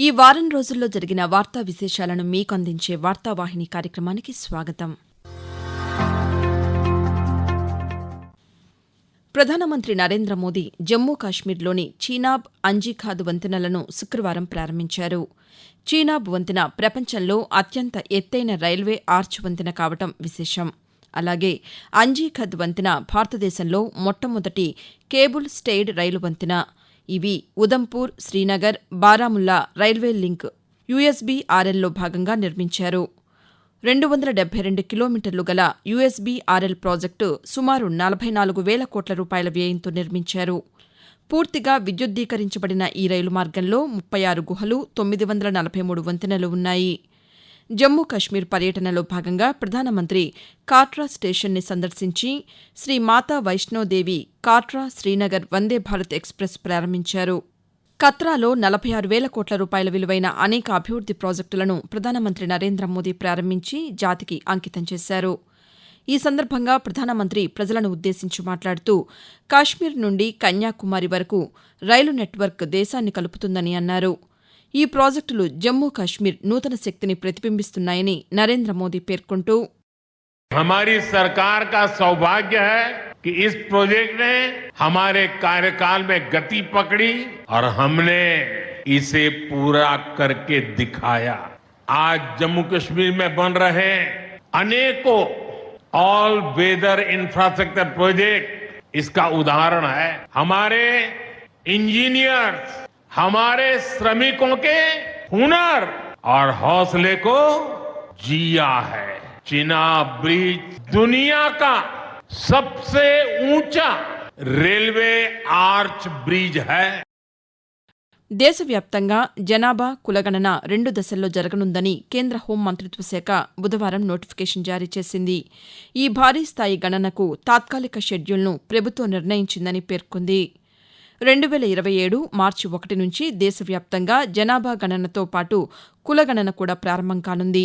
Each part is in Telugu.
ఈ వారం రోజుల్లో జరిగిన వార్తా విశేషాలను మీకు అందించే వార్తావాహిని కార్యక్రమానికి స్వాగతం. ప్రధానమంత్రి నరేంద్ర మోదీ జమ్మూ కాశ్మీర్లోని చీనాబ్ అంజీఖాద్ వంతెనలను శుక్రవారం ప్రారంభించారు. చీనాబ్ వంతెన ప్రపంచంలో అత్యంత ఎత్తైన రైల్వే ఆర్చ్ వంతెన కావటం విశేషం. అలాగే అంజీఖద్ వంతెన భారతదేశంలో మొట్టమొదటి కేబుల్ స్టేడ్ రైలు వంతెన ఇవి ఉదంపూర్ శ్రీనగర్ బారాముల్లా రైల్వే లింక్ యూఎస్బీఆర్ఎల్లో భాగంగా నిర్మించారు. రెండు వందల డెబ్బై రెండు కిలోమీటర్లు గల యూఎస్బీఆర్ఎల్ ప్రాజెక్టు సుమారు నలభై నాలుగు వేల కోట్ల రూపాయల వ్యయంతో నిర్మించారు. పూర్తిగా విద్యుద్దీకరించబడిన ఈ రైలు మార్గంలో ముప్పై ఆరు గుహలు తొమ్మిది వందల నలభై మూడు వంతెనలు ఉన్నాయి. జమ్మూ కశ్మీర్ పర్యటనలో భాగంగా ప్రధానమంత్రి కాట్రా స్టేషన్ని సందర్శించి శ్రీ మాతా వైష్ణోదేవి కాట్రా శ్రీనగర్ వందే భారత్ ఎక్స్ప్రెస్ ప్రారంభించారు. కత్రాలో నలభై ఆరు వేల కోట్ల రూపాయల విలువైన అనేక అభివృద్ది ప్రాజెక్టులను ప్రధానమంత్రి నరేంద్ర మోదీ ప్రారంభించి జాతికి అంకితం చేశారు. ఈ సందర్భంగా ప్రధానమంత్రి ప్రజలను ఉద్దేశించి మాట్లాడుతూ కాశ్మీర్ నుండి కన్యాకుమారి వరకు రైలు నెట్వర్క్ దేశాన్ని కలుపుతుందని అన్నారు. ఈ ప్రాజెక్టులు జమ్మూ కాశ్మీర్ నూతన శక్తిని ప్రతిబింబిస్తున్నాయని నరేంద్ర మోదీ పేర్కొంటూ हमारी सरकार का सौभाग्य है कि इस प्रोजेक्ट ने हमारे कार्यकाल में गति पकड़ी और हमने इसे पूरा करके दिखाया आज जम्मू कश्मीर में बन रहे अनेकों ऑल वेदर इंफ्रास्ट्रक्चर प्रोजेक्ट इसका उदाहरण है हमारे इंजीनियर्स हमारे श्रमिकों के हुनर और हौसले को जिया है चीना ब्रिज दुनिया का सबसे ऊंचा रेलवे आर्च ब्रिज है దేశవ్యాప్తంగా జనాభా కులగణన రెండు దశల్లో జరగనుందని కేంద్ర హోం మంత్రిత్వ శాఖ బుధవారం నోటిఫికేషన్ జారీ చేసింది ఈ భారీ స్థాయి గణనకు తాత్కాలిక షెడ్యూల్ను ప్రభుత్వం నిర్ణయించిందని పేర్కొంది రెండు వేల ఇరవై ఏడు మార్చి ఒకటి నుంచి దేశవ్యాప్తంగా జనాభా గణనతో పాటు కులగణన కూడా ప్రారంభం కానుంది.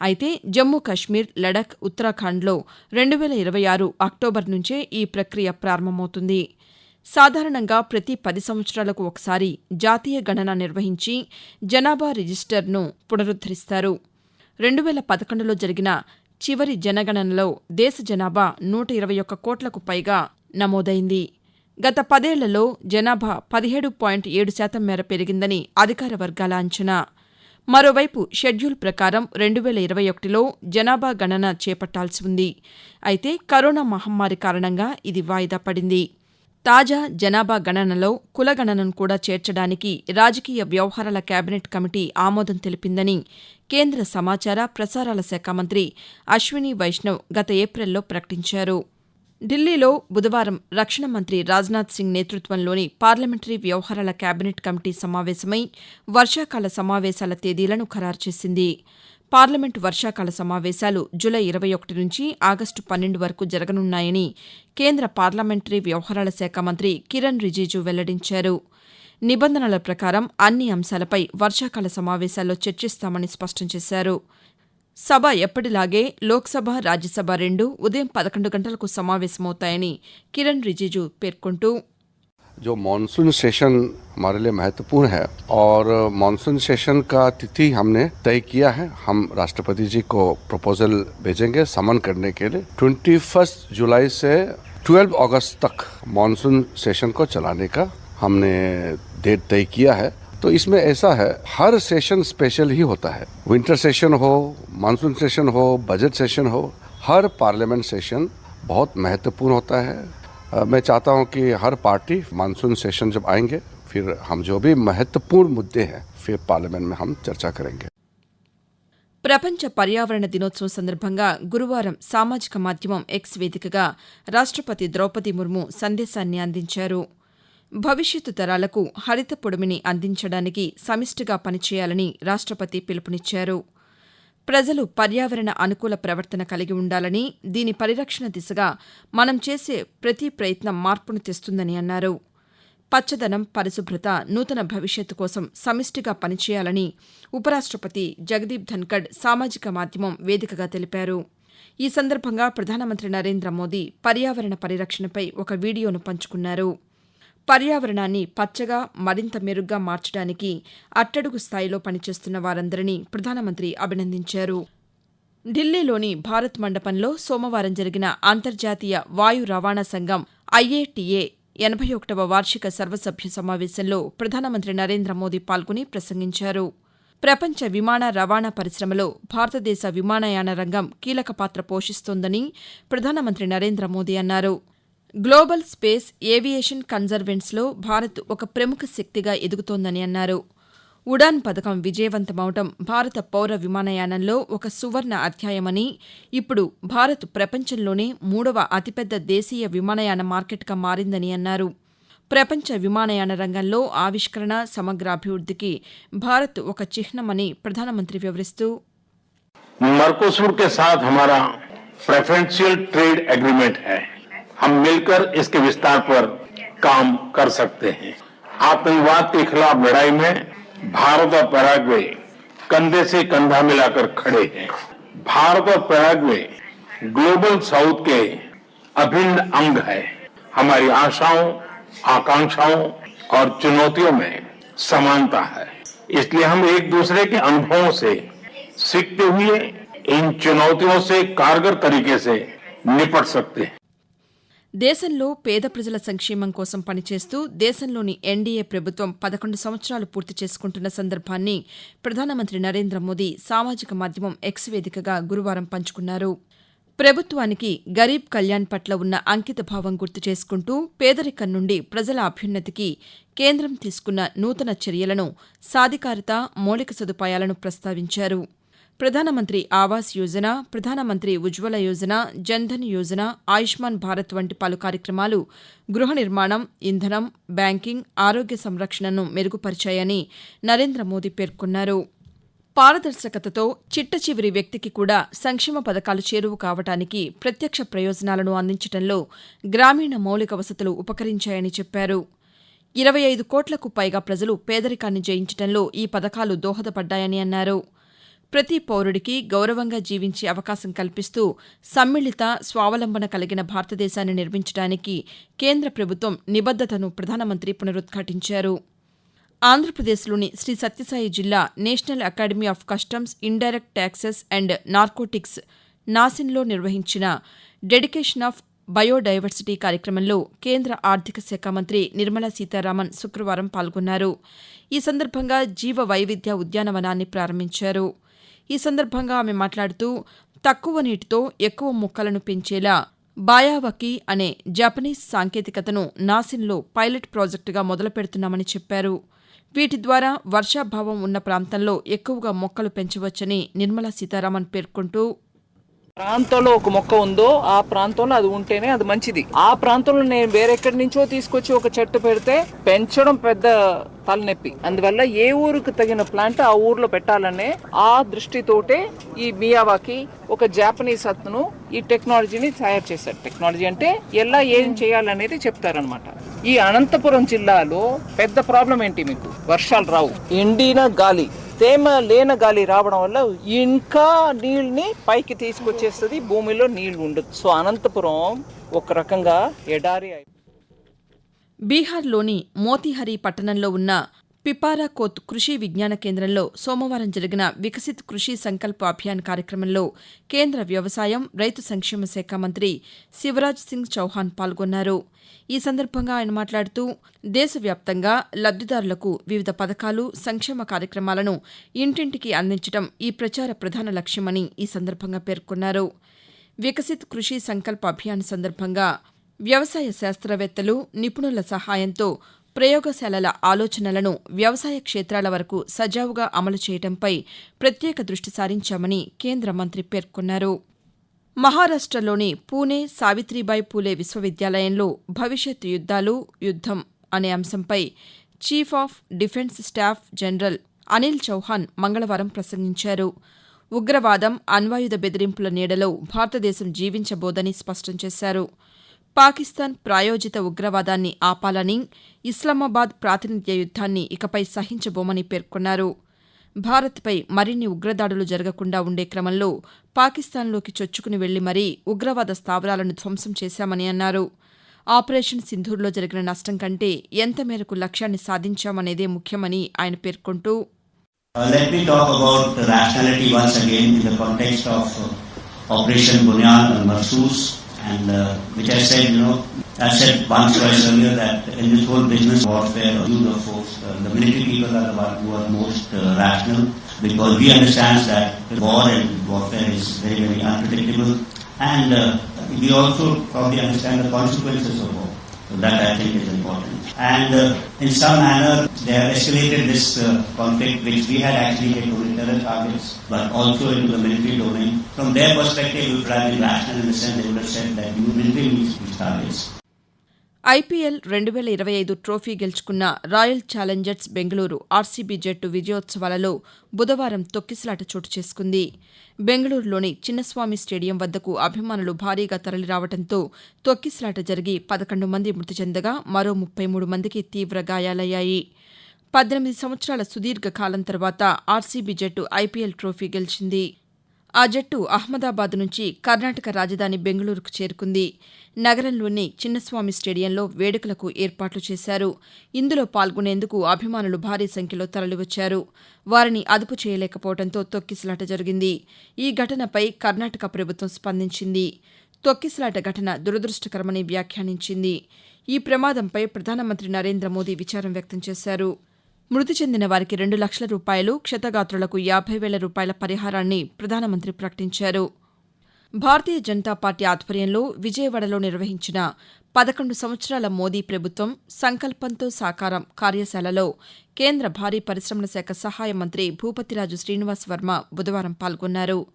అయితే జమ్మూ కశ్మీర్ లడఖ్ ఉత్తరాఖండ్లో రెండు వేల ఇరవై ఆరు అక్టోబర్ నుంచే ఈ ప్రక్రియ ప్రారంభమవుతుంది. సాధారణంగా ప్రతి పది సంవత్సరాలకు ఒకసారి జాతీయ గణన నిర్వహించి జనాభా రిజిస్టర్ను పునరుద్దరిస్తారు రెండు వేల పదకొండులో జరిగిన చివరి జనగణనలో దేశ జనాభా నూట ఇరవై ఒక్క కోట్లకు పైగా నమోదైంది. గత పదేళ్ళలో జనాభా పదిహేడు పాయింట్ ఏడు శాతం మేర పెరిగిందని అధికార వర్గాల అంచనా. మరోవైపు షెడ్యూల్ ప్రకారం రెండు వేల ఇరవై ఒకటిలో జనాభా గణన చేపట్టాల్సి ఉంది. అయితే కరోనా మహమ్మారి కారణంగా ఇది వాయిదా పడింది. తాజా జనాభా గణనలో కుల గణనను కూడా చేర్చడానికి రాజకీయ వ్యవహారాల కేబినెట్ కమిటీ ఆమోదం తెలిపిందని కేంద్ర సమాచార ప్రసారాల శాఖ మంత్రి అశ్విని వైష్ణవ్ గత ఏప్రిల్లో ప్రకటించారు. ఢిల్లీలో బుధవారం రక్షణ మంత్రి రాజ్నాథ్ సింగ్ నేతృత్వంలోని పార్లమెంటరీ వ్యవహారాల కేబినెట్ కమిటీ సమావేశమై వర్షాకాల సమావేశాల తేదీలను ఖరారు చేసింది. పార్లమెంటు వర్షాకాల సమావేశాలు జూలై ఇరవై ఒకటి నుంచి ఆగస్టు పన్నెండు వరకు జరగనున్నాయని కేంద్ర పార్లమెంటరీ వ్యవహారాల శాఖ మంత్రి కిరణ్ రిజిజు వెల్లడించారు. నిబంధనల ప్రకారం అన్ని అంశాలపై వర్షాకాల సమావేశాల్లో చర్చిస్తామని స్పష్టం చేశారు. సభ ఎప్పటిలాగే లోక్సభ రాజ్యసభ రెండు ఉదయం పదకొండు గంటలకు సమావేశమవుతాయని కిరణ్ రిజిజు పేర్కొంటూ जो मानसून सेशन हमारे लिए महत्वपूर्ण है और मानसून सेशन का तिथि हमने तय किया है हम राष्ट्रपति जी को प्रपोजल भेजेंगे समन करने के लिए 21 जुलाई से 12 अगस्त तक मानसून सेशन को चलाने का हमने डेट तय किया है तो इसमें ऐसा है हर सेशन स्पेशल ही होता है विंटर सेशन हो मानसून सेशन हो बजट सेशन हो हर पार्लियामेंट सेशन बहुत महत्वपूर्ण होता है अ, मैं चाहता हूं कि हर पार्टी मानसून सेशन जब आएंगे फिर हम जो भी महत्वपूर्ण मुद्दे हैं फिर पार्लियामेंट में हम चर्चा करेंगे ప్రపంచ పర్యావరణ దినోత్సవం సందర్భంగా గురువారం సామాజిక మాధ్యమం ఎక్స్ వేదికగా రాష్టపతి ద్రౌపది ముర్ము సందేశాన్ని అందించారు భవిష్యత్తు తరాలకు హరిత పొడిమిని అందించడానికి సమిష్టిగా పనిచేయాలని రాష్టపతి పిలుపునిచ్చారు. ప్రజలు పర్యావరణ అనుకూల ప్రవర్తన కలిగి ఉండాలని దీని పరిరక్షణ దిశగా మనం చేసే ప్రతి ప్రయత్నం మార్పును తెస్తుందని అన్నారు. పచ్చదనం పరిశుభ్రత నూతన భవిష్యత్తు కోసం సమిష్టిగా పనిచేయాలని ఉపరాష్టపతి జగదీప్ ధన్కడ్ సామాజిక మాధ్యమం వేదికగా తెలిపారు. ఈ సందర్భంగా ప్రధానమంత్రి నరేంద్ర మోదీ పర్యావరణ పరిరక్షణపై ఒక వీడియోను పంచుకున్నారు. పర్యావరణాన్ని పచ్చగా మరింత మెరుగ్గా మార్చడానికి అట్టడుగు స్థాయిలో పనిచేస్తున్న వారందరినీ ప్రధానమంత్రి అభినందించారు. ఢిల్లీలోని భారత్ మండపంలో సోమవారం జరిగిన అంతర్జాతీయ వాయు రవాణా సంఘం ఐఏటీఏ ఎనభై ఒకటవ వార్షిక సర్వసభ్య సమావేశంలో ప్రధానమంత్రి నరేంద్ర మోదీ పాల్గొని ప్రసంగించారు. ప్రపంచ విమాన రవాణా పరిశ్రమలో భారతదేశ విమానయాన రంగం కీలక పాత్ర పోషిస్తోందని ప్రధానమంత్రి నరేంద్ర మోదీ అన్నారు. గ్లోబల్ స్పేస్ ఏవియేషన్ కన్జర్వెన్స్లో భారత్ ఒక ప్రముఖ శక్తిగా ఎదుగుతోందని అన్నారు. ఉడాన్ పథకం విజయవంతమవడం భారత పౌర విమానయానంలో ఒక సువర్ణ అధ్యాయమని ఇప్పుడు భారత్ ప్రపంచంలోనే మూడవ అతిపెద్ద దేశీయ విమానయాన మార్కెట్గా మారిందని అన్నారు. ప్రపంచ విమానయాన రంగంలో ఆవిష్కరణ సమగ్రాభివృద్ధికి భారత్ ఒక చిహ్నమని ప్రధానమంత్రి వివరిస్తూ మర్కోసూర్ సాథ్ హమారా ప్రిఫరెన్షియల్ ట్రేడ్ అగ్రిమెంట్ హై. हम मिलकर इसके विस्तार पर काम कर सकते हैं। आतंकवाद के खिलाफ लड़ाई में भारत और पैराग्वे कंधे से कंधा मिलाकर खड़े हैं। भारत और पैराग्वे ग्लोबल साउथ के अभिन्न अंग है। हमारी आशाओं, आकांक्षाओं और चुनौतियों में समानता है। इसलिए हम एक दूसरे के अनुभवों से, सीखते हुए इन चुनौतियों से कारगर तरीके से निपट सकते हैं। దేశంలో పేద ప్రజల సంక్షేమం కోసం పనిచేస్తూ దేశంలోని ఎన్డీఏ ప్రభుత్వం పదకొండు సంవత్సరాలు పూర్తి చేసుకుంటున్న సందర్భాన్ని ప్రధానమంత్రి నరేంద్ర మోదీ సామాజిక మాధ్యమం ఎక్స్ వేదికగా గురువారం పంచుకున్నారు. ప్రభుత్వానికి గరీబ్ కళ్యాణ్ పట్ల ఉన్న అంకిత భావం గుర్తు చేసుకుంటూ పేదరికం నుండి ప్రజల అభ్యున్నతికి కేంద్రం తీసుకున్న నూతన చర్యలను సాధికారత మౌలిక సదుపాయాలను ప్రస్తావించారు. ప్రధానమంత్రి ఆవాస్ యోజన ప్రధానమంత్రి ఉజ్వల యోజన జన్ధన్ యోజన ఆయుష్మాన్ భారత్ వంటి పలు కార్యక్రమాలు గృహ నిర్మాణం ఇంధనం బ్యాంకింగ్ ఆరోగ్య సంరక్షణను మెరుగుపరిచాయని నరేంద్ర మోదీ పేర్కొన్నారు. పారదర్శకతతో చిట్ట చివరి వ్యక్తికి కూడా సంక్షేమ పథకాలు చేరువు కావటానికి ప్రత్యక్ష ప్రయోజనాలను అందించడంలో గ్రామీణ మౌలిక వసతులు ఉపకరించాయని చెప్పారు. ఇరవై ఐదు కోట్లకు పైగా ప్రజలు పేదరికాన్ని జయించడంలో ఈ పథకాలు దోహదపడ్డాయని అన్నారు. ప్రతి పౌరుడికి గౌరవంగా జీవించే అవకాశం కల్పిస్తూ సమ్మిళిత స్వావలంబన కలిగిన భారతదేశాన్ని నిర్మించడానికి కేంద్ర ప్రభుత్వం నిబద్దతను ప్రధానమంత్రి పునరుద్ఘాటించారు. ఆంధ్రప్రదేశ్లోని శ్రీ సత్యసాయి జిల్లా national academy of customs indirect taxes and narcotics నాసిన్లో నిర్వహించిన డెడికేషన్ ఆఫ్ బయోడైవర్సిటీ కార్యక్రమంలో కేంద్ర ఆర్థిక శాఖ మంత్రి నిర్మలా సీతారామన్ శుక్రవారం పాల్గొన్నారు. ఈ సందర్భంగా జీవ వైవిధ్య ఉద్యానవనాన్ని ప్రారంభించారు. ఈ సందర్భంగా ఆమె మాట్లాడుతూ తక్కువ నీటితో ఎక్కువ మొక్కలను పెంచేలా బాయావకి అనే జపనీస్ సాంకేతికతను నాసిన్లో పైలట్ ప్రాజెక్టుగా మొదలుపెడుతున్నామని చెప్పారు. వీటి ద్వారా వర్షాభావం ఉన్న ప్రాంతంలో ఎక్కువగా మొక్కలు పెంచవచ్చని నిర్మలా సీతారామన్ పేర్కొంటూ ప్రాంతంలో ఒక మొక్క ఉందో ఆ ప్రాంతంలో అది ఉంటేనే అది మంచిది. ఆ ప్రాంతంలో నేను వేరెక్కడి నుంచో తీసుకొచ్చి ఒక చెట్టు పెడితే పెంచడం పెద్ద తలనొప్పి. అందువల్ల ఏ ఊరికి తగిన ప్లాంట్ ఆ ఊర్లో పెట్టాలనే ఆ దృష్టితోటే ఈ మియావాకి ఒక జాపనీస్ అతను ఈ టెక్నాలజీని తయారు చేశారు టెక్నాలజీ అంటే ఎలా ఏం చేయాలనేది చెప్తారనమాట ఈ అనంతపురం జిల్లాలో పెద్ద ప్రాబ్లం ఏంటి మీకు? వర్షాలు రావు. ఎండిన గాలి. తేమ లేన గాలి రావడం వల్ల ఇంకా నీళ్ళని పైకి తీసుకొచ్చేస్తుంది భూమిలో నీళ్ళు ఉండదు. సో అనంతపురం ఒక రకంగా ఎడారి బీహార్లోని మోతిహరి పట్టణంలో ఉన్న పిపారాకోత్ కృషి విజ్ఞాన కేంద్రంలో సోమవారం జరిగిన వికసిత్ కృషి సంకల్ప అభియాన్ కార్యక్రమంలో కేంద్ర వ్యవసాయం రైతు సంక్షేమ శాఖ మంత్రి శివరాజ్ సింగ్ చౌహాన్ పాల్గొన్నారు. ఈ సందర్భంగా ఆయన మాట్లాడుతూ దేశవ్యాప్తంగా లబ్దిదారులకు వివిధ పథకాలు సంక్షేమ కార్యక్రమాలను ఇంటింటికి అందించడం ఈ ప్రచార ప్రధాన లక్ష్యమని ఈ సందర్భంగా పేర్కొన్నారు. వికసిత్ కృషి సంకల్ప అభియాన్ సందర్భంగా వ్యవసాయ శాస్త్రవేత్తలు నిపుణుల సహాయంతో ప్రయోగశాలల ఆలోచనలను వ్యవసాయ క్షేత్రాల వరకు సజావుగా అమలు చేయడంపై ప్రత్యేక దృష్టి సారించామని కేంద్ర మంత్రి పేర్కొన్నారు. మహారాష్టలోని పూణే సావిత్రిబాయి పూలే విశ్వవిద్యాలయంలో భవిష్యత్ యుద్ధాలు యుద్దం అనే అంశంపై chief of defence staff general Anil Chauhan మంగళవారం ప్రసంగించారు. ఉగ్రవాదం అణ్వాయుధ బెదిరింపుల నీడలో భారతదేశం జీవించబోదని స్పష్టం చేశారు. పాకిస్తాన్ ప్రాయోజిత ఉగ్రవాదాన్ని ఆపాలని ఇస్లామాబాద్ ప్రాతినిధ్య యుద్ధాన్ని ఇకపై సహించబోమని పేర్కొన్నారు. భారత్పై మరిన్ని ఉగ్రదాడులు జరగకుండా ఉండే క్రమంలో పాకిస్తాన్లోకి చొచ్చుకుని వెళ్ళి మరీ ఉగ్రవాద స్థావరాలను ధ్వంసం చేశామని అన్నారు. ఆపరేషన్ సింధూర్లో జరిగిన నష్టం కంటే ఎంత మేరకు లక్ష్యాన్ని సాధించామనేదే ముఖ్యమని ఆయన పేర్కొంటూ Uh, and uh, which I said, you know, I said once twice earlier that in this whole business warfare use of force, uh, the military people are the ones who are most uh, rational because we understand that war and warfare is very, very unpredictable, and uh, we also probably understand the consequences of war. That I think is important. And uh, in some manner, they have escalated this uh, conflict, which we had actually hit only terror targets, but also into the military domain. From their perspective, it would have been rational in the sense they would have said that you military meets these targets. IPL రెండు వేల ఇరవై ఐదు ట్రోఫీ గెలుచుకున్న రాయల్ ఛాలెంజర్స్ బెంగళూరు ఆర్సీబీ జట్టు విజయోత్సవాలలో బుధవారం తొక్కిసలాట చోటు చేసుకుంది. బెంగళూరులోని చిన్నస్వామి స్టేడియం వద్దకు అభిమానులు భారీగా తరలిరావడంతో తొక్కిసలాట జరిగి పదకొండు మంది మృతి చెందగా మరో ముప్పై మూడు మందికి తీవ్ర గాయాలయ్యాయి. పద్దెనిమిది సంవత్సరాల సుదీర్ఘ కాలం తర్వాత ఆర్సీబీ జట్టు ఐపీఎల్ ట్రోఫీ గెలిచింది. ఆ జట్టు అహ్మదాబాద్ నుంచి కర్ణాటక రాజధాని బెంగళూరుకు చేరుకుంది. నగరంలోని చిన్నస్వామి స్టేడియంలో వేడుకలకు ఏర్పాట్లు చేశారు. ఇందులో పాల్గొనేందుకు అభిమానులు భారీ సంఖ్యలో తరలివచ్చారు. వారిని అదుపు చేయలేకపోవడంతో తొక్కిసలాట జరిగింది. ఈ ఘటనపై కర్ణాటక ప్రభుత్వం స్పందించింది. తొక్కిసలాట ఘటన దురదృష్టకరమని వ్యాఖ్యానించింది. ఈ ప్రమాదంపై ప్రధానమంత్రి నరేంద్ర మోదీ విచారం వ్యక్తం చేశారు. మృతి చెందిన వారికి రెండు లక్షల రూపాయలు క్షతగాత్రులకు యాభై వేల రూపాయల పరిహారాన్ని ప్రధానమంత్రి ప్రకటించారు. భారతీయ జనతా పార్టీ ఆధ్వర్యంలో విజయవాడలో నిర్వహించిన పదకొండు సంవత్సరాల మోదీ ప్రభుత్వం సంకల్పంతో సాకారం కార్యశాలలో కేంద్ర భారీ పరిశ్రమల శాఖ సహాయ మంత్రి భూపతిరాజు శ్రీనివాస్ వర్మ బుధవారం పాల్గొన్నారు.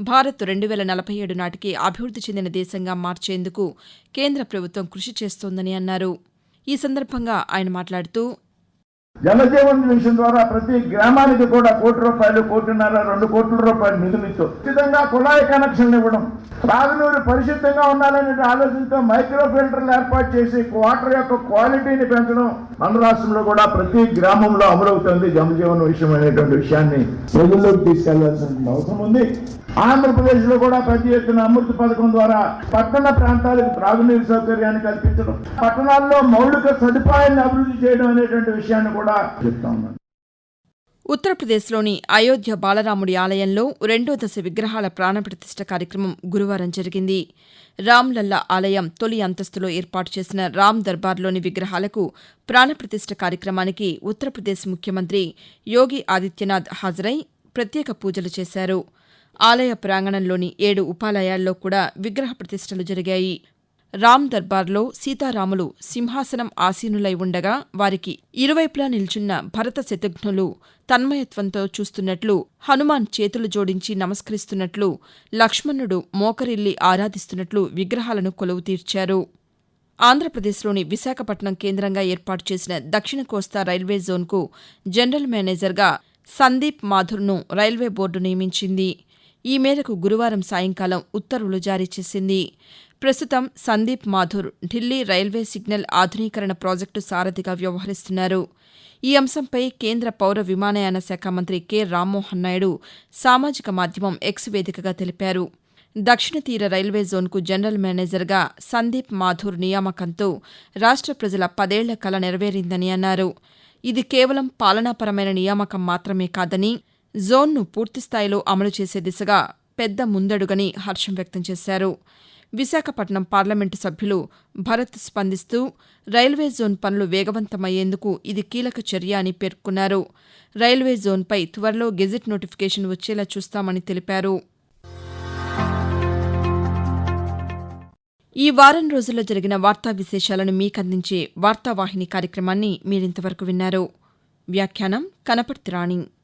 భారత్ రెండు వేల నలభై ఏడు నాటికి అభివృద్ది చెందిన దేశంగా మార్చేందుకు కేంద్ర ప్రభుత్వం కృషి చేస్తోందని అన్నారు. ఈ సందర్భంగా ఆయన మాట్లాడుతూ జలజీవన్ మిషన్ ద్వారా ప్రతి గ్రామానికి కూడా కోటి రూపాయలు కోటిన్నర రెండు కోట్ల రూపాయలు నిధులు ఇస్తూ ఉచితంగా కుళాయి కనెక్షన్లు ఇవ్వడం తాగునీరు పరిశుద్ధంగా ఉండాలనే ఆలోచనతో మైక్రో ఫిల్టర్లు ఏర్పాటు చేసి వాటర్ యొక్క క్వాలిటీని పెంచడం మన రాష్ట్రంలో కూడా ప్రతి గ్రామంలో అమలవుతుంది జలజీవన్ విషయం అనేటువంటి విషయాన్ని ప్రజల్లోకి తీసుకెళ్ళాల్సిన అవసరం ఉంది. ఆంధ్రప్రదేశ్లో కూడా పెద్ద ఎత్తున అమృత పథకం ద్వారా పట్టణ ప్రాంతాలకు త్రాగునీరు సౌకర్యాన్ని కల్పించడం పట్టణాల్లో మౌలిక సదుపాయాన్ని అభివృద్ధి చేయడం అనేటువంటి విషయాన్ని కూడా చెప్తా ఉన్నాను. ఉత్తరప్రదేశ్లోని అయోధ్య బాలరాముడి ఆలయంలో రెండో దశ విగ్రహాల ప్రాణప్రతిష్ఠ కార్యక్రమం గురువారం జరిగింది. రామ్లల్లా ఆలయం తొలి అంతస్తులో ఏర్పాటు చేసిన రామ్ దర్బార్లోని విగ్రహాలకు ప్రాణప్రతిష్ఠ కార్యక్రమానికి ఉత్తరప్రదేశ్ ముఖ్యమంత్రి యోగి ఆదిత్యనాథ్ హాజరై ప్రత్యేక పూజలు చేశారు. ఆలయ ప్రాంగణంలోని ఏడు ఉపాలయాల్లో కూడా విగ్రహ ప్రతిష్టలు జరిగాయి. రామ్ దర్బార్లో సీతారాములు సింహాసనం ఆసీనులై ఉండగా వారికి ఇరువైపులా నిల్చున్న భరత శతఘ్నులు తన్మయత్వంతో చూస్తున్నట్లు హనుమాన్ చేతులు జోడించి నమస్కరిస్తున్నట్లు లక్ష్మణుడు మోకరిల్లి ఆరాధిస్తున్నట్లు విగ్రహాలను కొలువు తీర్చారు. ఆంధ్రప్రదేశ్లోని విశాఖపట్నం కేంద్రంగా ఏర్పాటు చేసిన దక్షిణ కోస్తా రైల్వే జోన్కు జనరల్ మేనేజర్గా సందీప్ మాథుర్ను రైల్వే బోర్డు నియమించింది. ఈ మేరకు గురువారం సాయంకాలం ఉత్తర్వులు జారీ చేసింది. ప్రస్తుతం సందీప్ మాథుర్ ఢిల్లీ రైల్వే సిగ్నల్ ఆధునీకరణ ప్రాజెక్టు సారథిగా వ్యవహరిస్తున్నారు. ఈ అంశంపై కేంద్ర పౌర విమానయాన శాఖ మంత్రి కె. రామ్మోహన్ నాయుడు సామాజిక మాధ్యమం ఎక్స్ వేదికగా తెలిపారు. దక్షిణ తీర రైల్వే జోన్కు జనరల్ మేనేజర్గా సందీప్ మాథూర్ నియామకంతో రాష్ట్ర ప్రజల పదేళ్ళ కల నెరవేరిందని అన్నారు. ఇది కేవలం పాలనాపరమైన నియామకం మాత్రమే కాదని జోన్ను పూర్తిస్థాయిలో అమలు చేసే దిశగా పెద్ద ముందడుగని హర్షం వ్యక్తం చేశారు. విశాఖపట్నం పార్లమెంటు సభ్యులు భరత్ స్పందిస్తూ రైల్వే జోన్ పనులు వేగవంతమయ్యేందుకు ఇది కీలక చర్య అని పేర్కొన్నారు. రైల్వే జోన్పై త్వరలో గెజిట్ నోటిఫికేషన్ వచ్చేలా చూస్తామని తెలిపారు. ఈ వారం రోజుల్లో జరిగిన వార్తా విశేషాలను మీకందించే వార్తావాహిని కార్యక్రమాన్ని మీరింతవరకు విన్నారు. వ్యాఖ్యానం కనపర్తి రాణి.